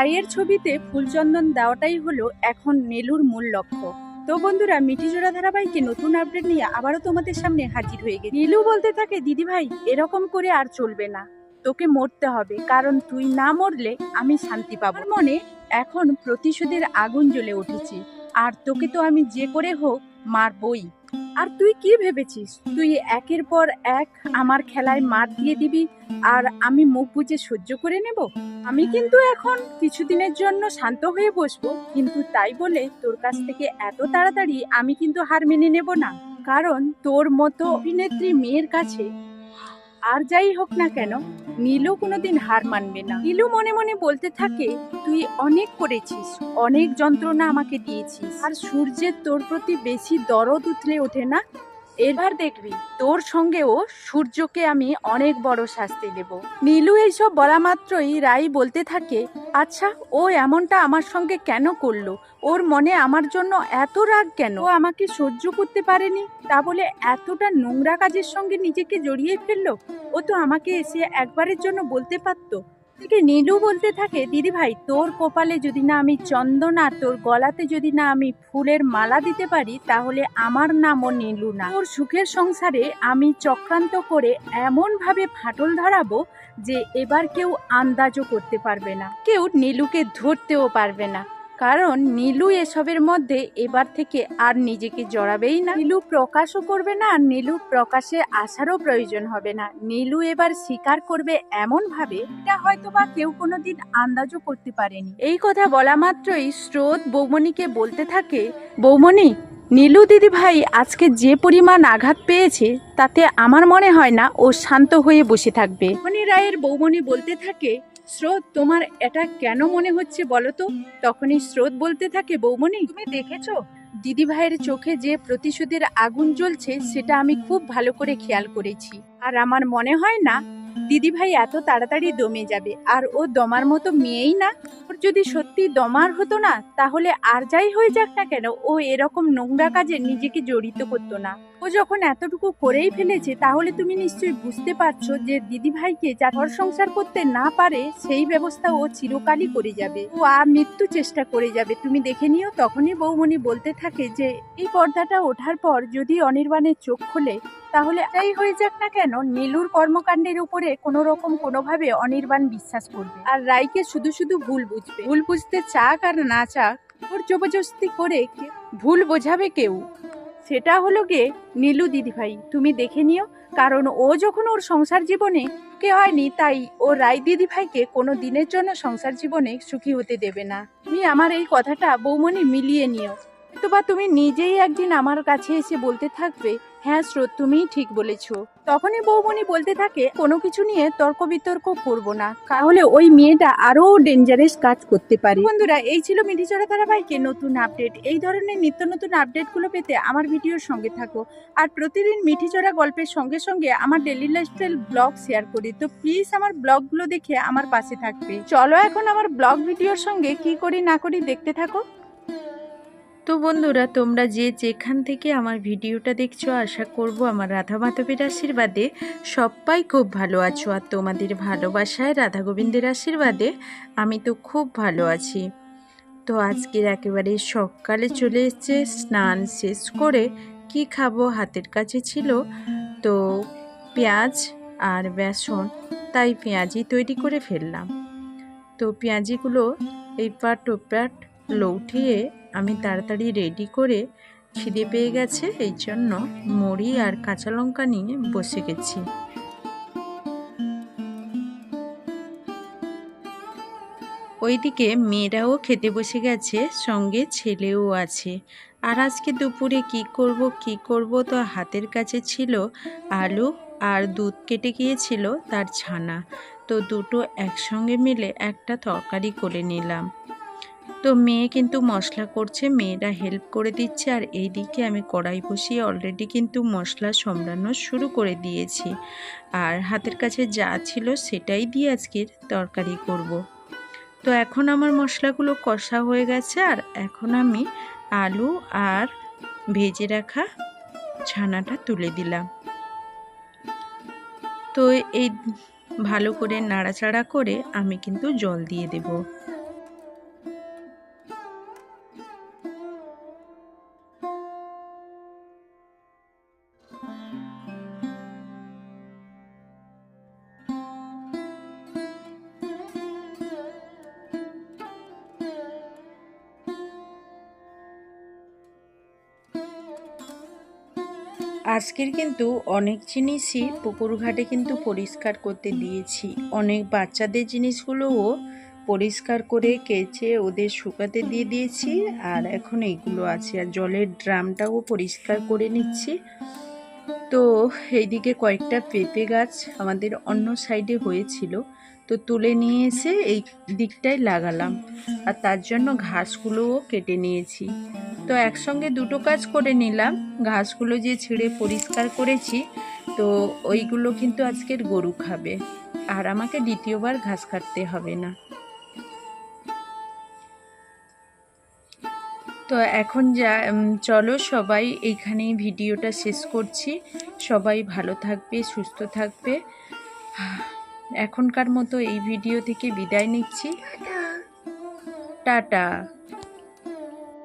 রায়ের ছবিতে ফুলচন্দন দেওয়াটাই হলো এখন নীলুর মূল লক্ষ্য। তো বন্ধুরা, মিঠিজোড়া ধারাবাহিকে নতুন আপডেট নিয়ে আবারও তোমাদের সামনে হাজির হয়ে গেছে। নীলু বলতে থাকে দিদি ভাই এরকম করে আর চলবে না। তোকে মরতে হবে, কারণ তুই না মরলে আমি শান্তি পাবো মনে এখন প্রতিশোধের আগুন জ্বলে উঠেছে। আর তোকে তো আমি যে করে হোক মারবই। আর তুই কি ভেবেছিস? তুই একের পর এক আমার খেলায় মাত দিয়ে দিবি আর আমি মুখ বুঝে সহ্য করে নেব? আমি কিন্তু এখন কিছুদিনের জন্য শান্ত হয়ে বসবো, কিন্তু তাই বলে তোর কাছ থেকে এত তাড়াতাড়ি আমি কিন্তু হার মেনে নেব না। কারণ তোর মতো অভিনেত্রী মেয়ের কাছে আর যাই হোক না কেন, নীলু কোনোদিন হার মানবে না। নীলু মনে মনে বলতে থাকে, তুই অনেক করেছিস, অনেক যন্ত্রণা আমাকে দিয়েছিস। আর সূর্যের তোর প্রতি বেশি দরদ উঠলে ওঠে না? এবার দেখবি, তোর সঙ্গেও সূর্যকে আমি অনেক বড় শাস্তি দেব। নীলু এইসব বলা মাত্রই রাই বলতে থাকে আচ্ছা ও এমনটা আমার সঙ্গে কেন করল? ওর মনে আমার জন্য এত রাগ কেন? ও আমাকে সহ্য করতে পারেনি? তা বলে এতটা নোংরা কাজের সঙ্গে নিজেকে জড়িয়ে ফেলল? ও তো আমাকে এসে একবারের জন্য বলতে পারতো। থেকে নীলু বলতে থাকে, দিদি ভাই, তোর কপালে যদি না আমি চন্দন আর তোর গলাতে যদি না আমি ফুলের মালা দিতে পারি, তাহলে আমার নামও নীলু না। তোর সুখের সংসারে আমি চক্রান্ত করে এমনভাবে ফাটল ধরাবো যে এবার কেউ আন্দাজও করতে পারবে না। কেউ নীলুকে ধরতেও পারবে না। কারণ নীলু এসবের মধ্যে এবার থেকে আর নিজেকে জড়াবেই না। নীলু প্রকাশও করবে না আর নীলু প্রকাশে আসারও প্রয়োজন হবে না। নীলু এবার স্বীকার করবে এমন ভাবে এটা হয়তো বা কেউ কোনো দিন আন্দাজও করতে পারেনি। এই কথা বলা মাত্রই স্রোত বৌমনিকে বলতে থাকে, বৌমণি নীলু দিদি ভাই আজকে যে পরিমাণ আঘাত পেয়েছে, তাতে আমার মনে হয় না ও শান্ত হয়ে বসে থাকবে। মনি রায়ের বৌমনি বলতে থাকে, স্রোত, তোমার এটা কেন মনে হচ্ছে বলো তো? তখনই স্রোত বলতে থাকে বৌমনি তুমি দেখেছ? দিদি ভাইয়ের চোখে যে প্রতিশোধের আগুন জ্বলছে, সেটা আমি খুব ভালো করে খেয়াল করেছি। আর আমার মনে হয় না দিদি ভাই এত তাড়াতাড়ি দমে যাবে, আর ও দমার মতো মেয়েই না? ওর যদি সত্যি দমার হতো না, তাহলে আর যাই হয়ে যাক না কেন? ও এরকম নোংরা কাজে নিজেকে জড়িত করতো না। ও যখন এতটুকু করেই ফেলেছে, তাহলে তুমি নিশ্চয়ই বুঝতে পারছ যে দিদি ভাইকে যা ঘর সংসার করতে না পারে, সেই ব্যবস্থা ও চিরকালই করে যাবে। ও আর মৃত্যু চেষ্টা করে যাবে। তুমি দেখে নিও, তখনই বৌমণি বলতে থাকে যে, এই পর্দাটা ওঠার পর যদি অনির্বাণের চোখ খোলে তাহলে এটাই হয়ে যাক না কেন? নীলুর কর্মকাণ্ডের উপরে কোনো রকম কোনোভাবে অনির্বাণ বিশ্বাস করবে। আর রাইকে শুধু শুধু ভুল বুঝবে। ভুল বুঝতে চাক আর না চাক, ওর জবরদস্তি করে ভুল বোঝাবে কেউ। সেটা হলো গে নীলু দিদিভাই, তুমি দেখে নিও, কারণ ও যখন ওর সংসার জীবনে কে হয়নি, তাই ও রায় দিদিভাইকে কোনো দিনের জন্য সংসার জীবনে সুখী হতে দেবে না। তুমি আমার এই কথাটা বৌমনি মিলিয়ে নিও। অথবা তুমি নিজেই একদিন আমার কাছে এসে বলতে থাকবে হ্যাঁ স্রোত, তুমিই ঠিক বলেছ। তখনই বৌমনি বলতে থাকে, কোনো কিছু নিয়ে তর্ক বিতর্ক করব না, তাহলে ওই মেয়েটা আরও ডেঞ্জারাস কাজ করতে পারে। বন্ধুরা, এই ছিল মিঠিচড়া ধারাবাহিকে নতুন আপডেট এই ধরনের নিত্য নতুন আপডেটগুলো পেতে আমার ভিডিওর সঙ্গে থাকো। আর প্রতিদিন মিঠিচড়া গল্পের সঙ্গে সঙ্গে আমার ডেলি লাইফস্টাইল ব্লগ শেয়ার করি। তো প্লিজ আমার ব্লগগুলো দেখে আমার পাশে থাকবে। চলো এখন আমার ব্লগ ভিডিওর সঙ্গে কি করি না করি দেখতে থাকো। তো বন্ধুরা, তোমরা যে যেখান থেকে আমার ভিডিওটা দেখছ, আশা করব আমার রাধা মাধবের আশীর্বাদে সবাই খুব ভালো আছো। আর তোমাদের ভালোবাসায় রাধা গোবিন্দের আশীর্বাদে আমি তো খুব ভালো আছি। তো আজকের একেবারে সকালে চলে এসছে, স্নান শেষ করে কি খাব হাতের কাছে ছিল তো পেঁয়াজ আর বেসন, তাই পেঁয়াজি তৈরি করে ফেললাম। তো পেঁয়াজিগুলো এই পাট ও পাট লৌটিয়ে আমি তাড়াতাড়ি রেডি করে খিদে পেয়ে গেছে, এই জন্য মুড়ি আর কাঁচা লঙ্কা নিয়ে বসে গেছি। ওইদিকে মেয়েরাও খেতে বসে গেছে, সঙ্গে ছেলেও আছে। আর আজকে দুপুরে কি করব কি করব তো হাতের কাছে ছিল আলু আর দুধ কেটে গিয়েছিল তার ছানা। তো দুটো একসঙ্গে মিলে একটা তরকারি করে নিলাম। তো মেয়ে কিন্তু মশলা করছে, মেয়েরা হেল্প করে দিচ্ছে আর এই দিকে আমি কড়াই বসিয়ে অলরেডি কিন্তু মশলা সম্রানো শুরু করে দিয়েছি। আর হাতের কাছে যা ছিল সেটাই দিয়ে আজকের তরকারি করব। তো এখন আমার মশলাগুলো কষা হয়ে গেছে আর এখন আমি আলু আর ভেজে রাখা ছানাটা তুলে দিলাম। তো এই ভালো করে নাড়াচাড়া করে আমি কিন্তু জল দিয়ে দেবো। আজকের কিন্তু অনেক জিনিসই পুকুর ঘাটে কিন্তু পরিষ্কার করতে দিয়েছি। অনেক বাচ্চাদের জিনিসগুলোও পরিষ্কার করে কেচে ওদের শুকাতে দিয়ে দিয়েছি আর এখন এইগুলো আছে। আর জলের ড্রামটাও পরিষ্কার করে নিচ্ছি। তো এইদিকে কয়েকটা পেঁপে গাছ আমাদের অন্য সাইডে হয়েছিল। তো তুলে নিয়ে এসে এই দিকটায় লাগালাম। আর তার জন্য ঘাসগুলোও কেটে নিয়েছি। তো একসঙ্গে দুটো কাজ করে নিলাম। ঘাসগুলো যে ছিঁড়ে পরিষ্কার করেছি, তো ওইগুলো কিন্তু আজকের গরু খাবে। আর আমাকে দ্বিতীয়বার ঘাস কাটতে হবে না। তো এখন যা চলো সবাই এইখানেই ভিডিওটা শেষ করছি। সবাই ভালো থাকবে, সুস্থ থাকবে। এখনকার মতো এই ভিডিও থেকে বিদায় নিচ্ছি। টাটা।